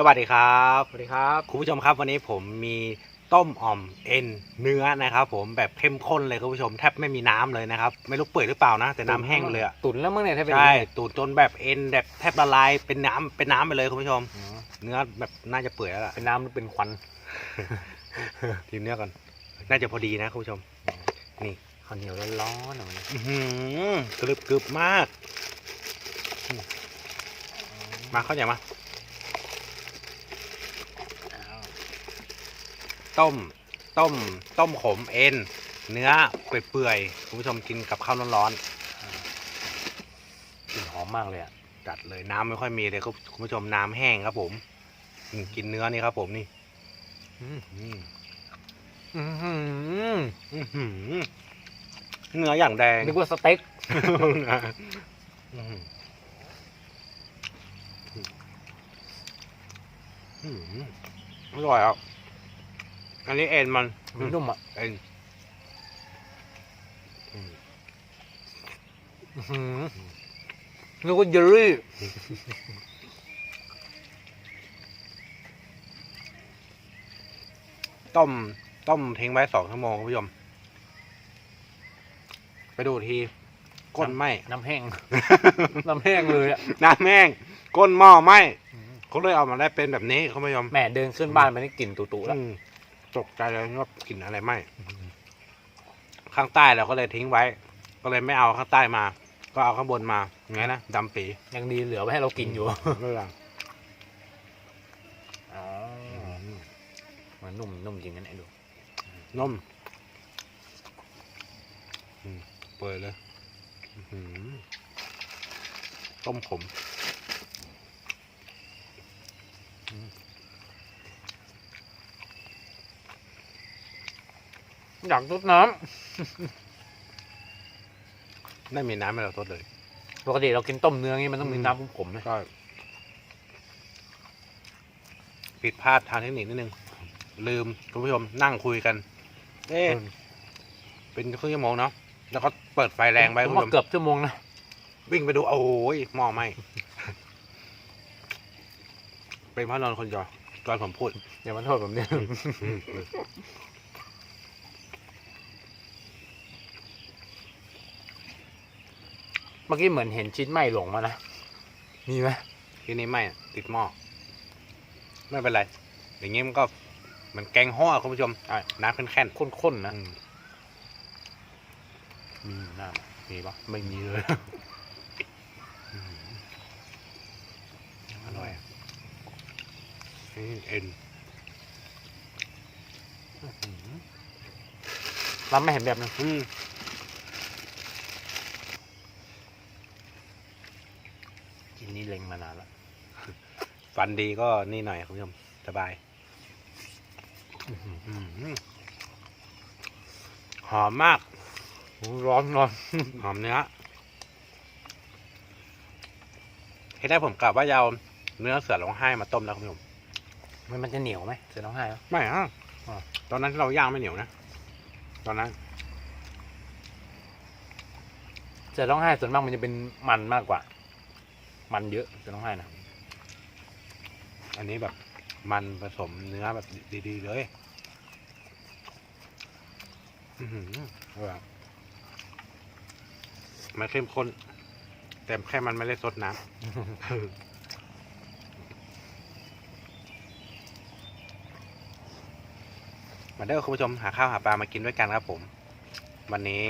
สวัสดีครับสวัสดีครับคุณผู้ชมครับวันนี้ผมมีต้มอ่อมเอ็นเนื้อนะครับ ผมแบบเข้มข้นเลยคุณผู้ชมแทบไม่มีน้ำเลยนะครับ ไม่รู้เปื่อยหรือเปล่านะ แต่น้ำแห้งเลยอะตุ๋นแล้วมั้งเนี่ยถ้าเป็นใช่ตูดจนแบบเอ็นแบบแทบละลายเป็นน้ำเป็นน้ำไปเลยคุณผู้ชมอ๋อเนื้อแบบน่าจะเปื่อยแล้วล่ะเป็นน้ำหรือเป็นควันทีเนื้อก่อนน่าจะพอดีนะคุณผู้ชม นี่ข้าวเหนียวร้อนๆหน่อยนะอื้อหือกรึบกรึบมากอืมมาเข้าใจมา ต้มต้มต้มขมเอ็น เนื้อเปื่อยๆคุณผู้ชมกินกับข้าวร้อนกลิ่นหอมมากเลยอะๆจัดเลยน้ำไม่ค่อยมีเลยครับคุณผู้ชมน้ำแห้งครับ ผมอืมกินเนื้อนี่ครับ ผมนี่อืมอืมอื้อหืออื้อหือเนื้ออย่างแดงนึกว่าสเต็กอื้อหืออื้อหืออร่อยอะ อันนี้เอ็นมันมันนุ่มอะเอ็นอืมอื้อหือนึกว่าเยลลี่ต้ม ต้มทิ้งไว้สองชั่วโมงคุณผู้ชม ไปดูที ก้นไหมน้ำแห้ง น้ำแห้งเลยอะ น้ำแห้ง ก้นหม้อไหมเขาเลยเอามาได้เป็นแบบนี้คุณผู้ชม แหม่เดินขึ้นบ้านไปนี่กลิ่นตุๆแล้วอืม ตกใจเลยว่ากลิ่นอะไรไหมข้างใต้เราก็เลยทิ้งไว้ ก็เลยไม่เอาข้างใต้มา ก็เอาข้างบนมาอย่างไงนะดำปียังดีเหลือไว้ให้เรากินอยู่ไม่เป็นไรอ๋อมันนุ่มนุ่มจริงกันไอ้ดูนมอืมเปิดเลยอื้อหือต้มขม อยากตุดน้ไม่มีน้ำให้เราทดเลยำปกติเรากินต้มเนื้องี้มันต้องมีน้ำขมๆนะก็ผิดพลาดทางเทคนิคนิดนึง ลืมคุณผู้ชมนั่งคุยกัน เอ๊ะเป็นครึ่งชั่วโมงเนาะแล้วก็เปิดไฟแรงไปผคุมณผู้ว่าชมเกือบชั่วโมงนะวิ่งไปดูโอ้ยหม้อไหมเป็นพระนอนคนเดียวตอนผมพูดอย่ามาโทษผมเนี่ย เมื่อกี้เหมือนเห็นชิ้นไหม้หลงมานะ มีไหมทีนี้ไม่อะติดหม้อ ไม่เป็นไร อย่างงี้มันก็เหมันแกงห่อคุณผู้ชมอะน้ำแค่นข้นๆๆนะอืมมีหน้าไหมมีปะไม่มีเลย อร่อยอะนี่เอ็นรับไม่เห็นแบบนึงอืมกินนี้ เล็งมานานแล้วฟันดีก็นี่หน่อยคุณผู้ชมสบายอืมหอมมากร้อนร้อนหอมเนื้อทีแรกผมกะว่าจะเอาเนื้อเสือร้องไห้มาต้มแล้วคุณผู้ชมมันมันจะเหนียวไหมเสือร้องไห้ปะไม่ฮะอ่าตอนนั้นที่เราย่างไม่เหนียวนะตอนนั้นเสือร้องไห้ส่วนมากมันจะเป็นมันมากกว่า มันเยอะเสือร้องไห้นะ อันนี้แบบมันผสมเนื้อแบบดีๆเลยอือหืออร่อยมันเข้มข้นแต่แค่มันไม่ได้ซดน้ำมาเด้อคุณผู้ชมหาข้าวหาปลามากินด้วยกันครับผม วันนี้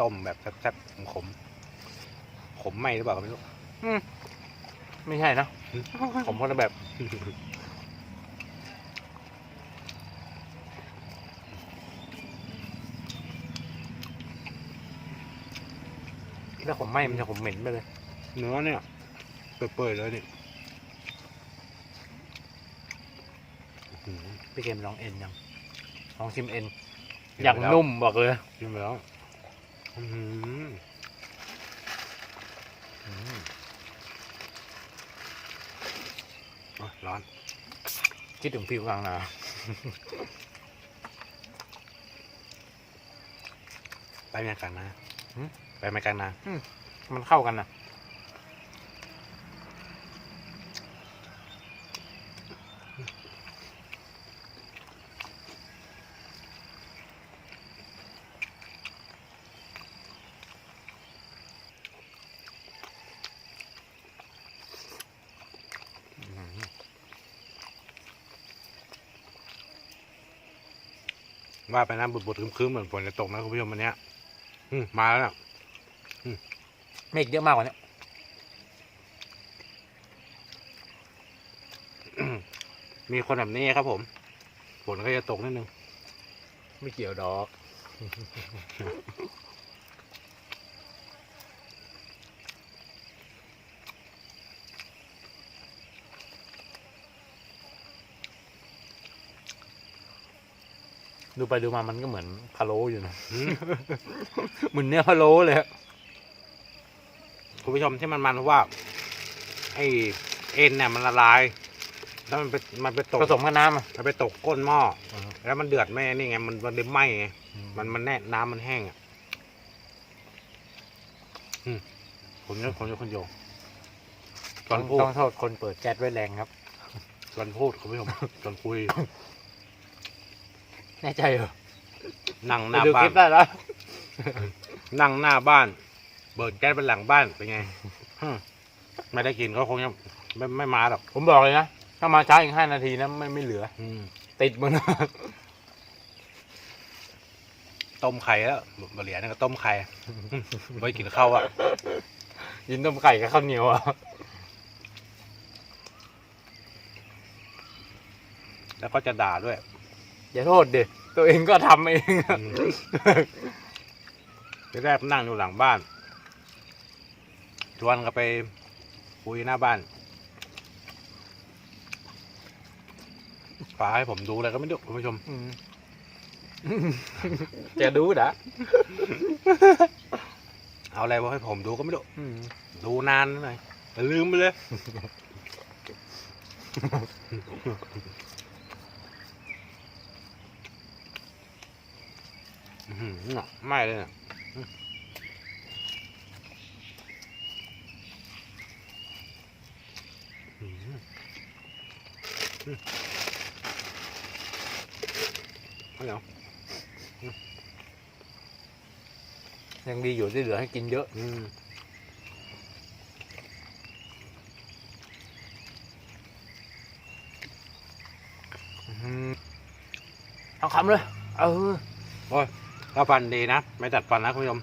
ต้มแบบแซ่บๆขมขมไหมหรือเปล่าไม่รู้ ไม่ใช่นะผมคนละแบบ ถ้าผมไหม้มันจะผมเหม็นไปเลย เนื้อเนี่ยเปื่อยๆเลยนี่อื้อหือพี่เกมลองเอ็นยังลองชิมเอ็นชิมอย่างไปแล้วนุ่มบอกเลยชิมไปแล้ว อื้อหืออืม โอ๊ย ร้อน คิดถึงพี่กลางนะไปเมียกันนะไปเมียกันนะมันเข้ากันนะ ว่าไปนะบุดบุดๆคืมๆเหมือนฝนจะตกนะคุณผู้ชมวันนี้อืมมาแล้วนะเมฆเยอะมากกว่านี้มีคนแบบนี้ครับผมฝนก็จะตกนิดนึง ไม่เกี่ยวดอก ดูไปดูมามันก็เหมือนพะโล้อยู่นะอืมเหมือนเนื้อพะโล้เลยอะคุณผู้ชมที่มันมันเพราะว่า ไอเอ็นเนี่ยมันละลาย แล้วมันไปมันไปตกผสมกับน้ำอะมันไปตกก้นหม้อแล้วมันเดือดไม่นี่ไงมันมันเลยไหม้ไงมัมันนมันแน่น้ำมันแห้งอะอืมผมจะผมจะคนโยงตต้ออนงพูดต้องโทษคนเปิดแก๊สไว้แรงครับ ตอนพูดคุณผู้ชมตอนคุย แน่ใจเหรอนั่งหไปน้าดูบ้าคลินปได้แล้ว นั่งหน้าบ้านเบิดแก๊สเป็นหลังบ้านเป็นไงฮึ่มไม่ได้กินก็คงจะไม่ไม่มาหรอกผมบอกเลยนะ ถ้ามาช้าอีกห้านาทีนะไม่ไม่เหลือ อืมติดมัน ต้มไข่แล้วบะเหลียนี่ก็ต้มไข่ไว้กินข้าวอะยินต้มไก่กับข้าวเหนียวอะแล้วก็จะด่าด้วย อย่าโทษดิตัวเองก็ทำเองอืมทีแรกนั่งอยู่หลังบ้าน ชวนก็ไปคุยหน้าบ้านฝาให้ผมดูอะไรก็ไม่รู้คุณผู้ชมอืมจะดูนะเอาอะไรมาให้ผมดูก็ไม่รู้อืมดูนานหน่อยลืมไปเลย อื้อ หือน่ะไม่เลยเนี่ยอื้อหืออื้อไม่เอายังดีอยู่ที่เหลือให้กินเยอะอืมอืมเอาคำเลย เออ ก็ฟันดีนะ ไม่ตัดฟันนะคุณผู้ชม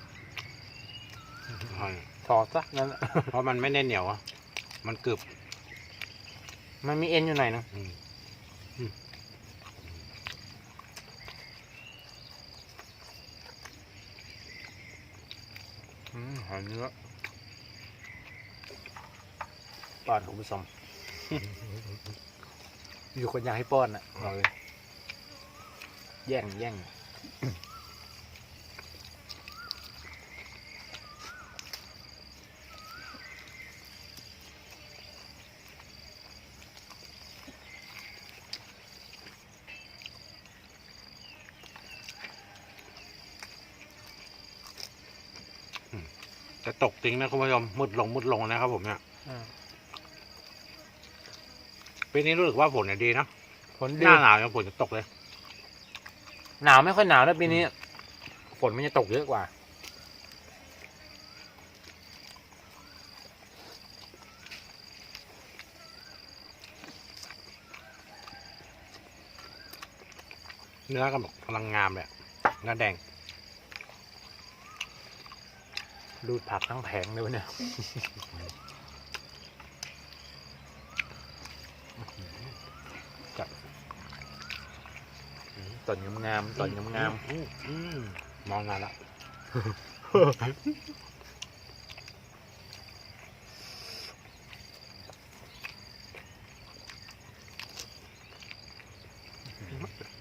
อ่าถอดซะงั้นอะเพราะมันไม่ได้เหนียวอะมันกรึบ มันมีเอ็นอยู่ไหนอยนะอืมอืมหอยเนื้อป้อนคุณผู้ชมอยู่คนอยากให้ป้อนอะบอกเลยแย่งแย่ง จะตกจริงนะคุณผู้ชมมืดลงมืดลงนะครับผมเนี่ยอ่าปีนี้รู้สึกว่าฝนเนี่ยดีนะฝนหดีน้าหนาวยังฝนจะตกเลย หนาวไม่ค่อยหนาวนะปีนี้ฝนมันจะตกเยอะกว่า เนื้อก็แบบกำลังงามเลยอะเนื้อแดง รูดผักทั้งแผงเลยวะเนี่ยจับตอนงามๆตอนงามอืมอืมมองนานละ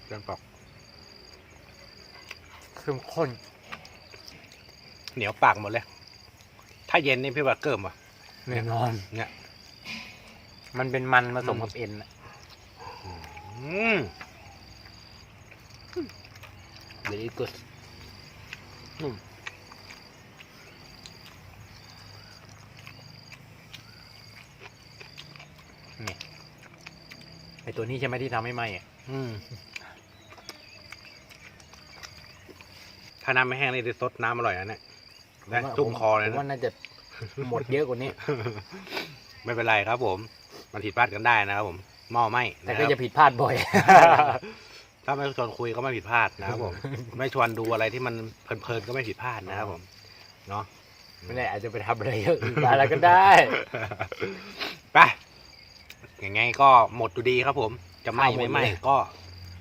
เกินปอกๆเข้มข้น เหนียวปากหมดเลย ถ้าเย็นนี่พี่ว่าเกิมว่ะแน่นอน เนี่ย มันเป็นมันผสมอืมกับเอ็นอะอืมเดี๋ยวอีกกดนี่ไอตัวนี้ใช่ไหมที่ทำให้ไหมอะอืมถ้าน้ำไม่แห้งนี่จะซดน้ำอร่อยนะเนี่ย ได้จุ่มคอเลยผมนะ ว่าน่าจะหมดเยอะกว่านี้ ไม่เป็นไรครับ ผมมันผิดพลาดกันได้นะครับผมหม้อไหมแต่นะคก็รับ จะผิดพลาดบ่อย ถ้าไม่ชวนคุยก็ไม่ผิดพลาดนะครับผม ไม่ชวนดูอะไรที่มันเพลินๆก็ไม่ผิดพลาดนะครับผมเนาะ ไม่แน่อาจจะไปทำอะไรอย่างอื่นอะไรก็ได้ ไปยังไงก็หมดอยู่ดีครับผม จะไหม้ข้าวหมดไม่ไหม้เลยก็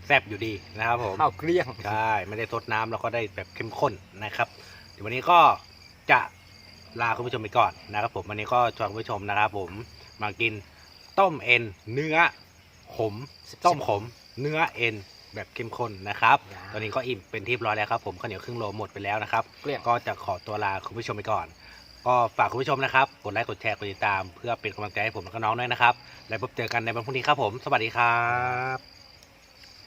แซ่บอยู่ดีนะครับผม ข้าวเกลี้ยง ใช่ ไม่ได้ทดน้ำแล้วก็ได้แบบเข้มข้นนะครับเดี๋ยววันนี้ก็ จะลาคุณผู้ชมไปก่อนนะครับผมวันนี้ก็ชวนคุณผู้ชมนะครับผมมากินต้มเอ็นเนื้อขมต้มขมเนื้อเอ็นแบบเข้มข้นนะครับว้าวตอนนี้ก็อิ่มเป็นที่เรียบร้อยแล้วครับผมข้าวเหนียวครึ่งโลหมดไปแล้วนะครับเกลี้ยงก็จะขอตัวลาคุณผู้ชมไปก่อน ก็ฝากคุณผู้ชมนะครับ กดไลค์ กดแชร์ กดติดตาม เพื่อเป็นกำลังใจให้ผมและก็น้องด้วยนะครับ แล้วพบเจอกันในวันพรุ่งนี้ครับผม สวัสดีครับ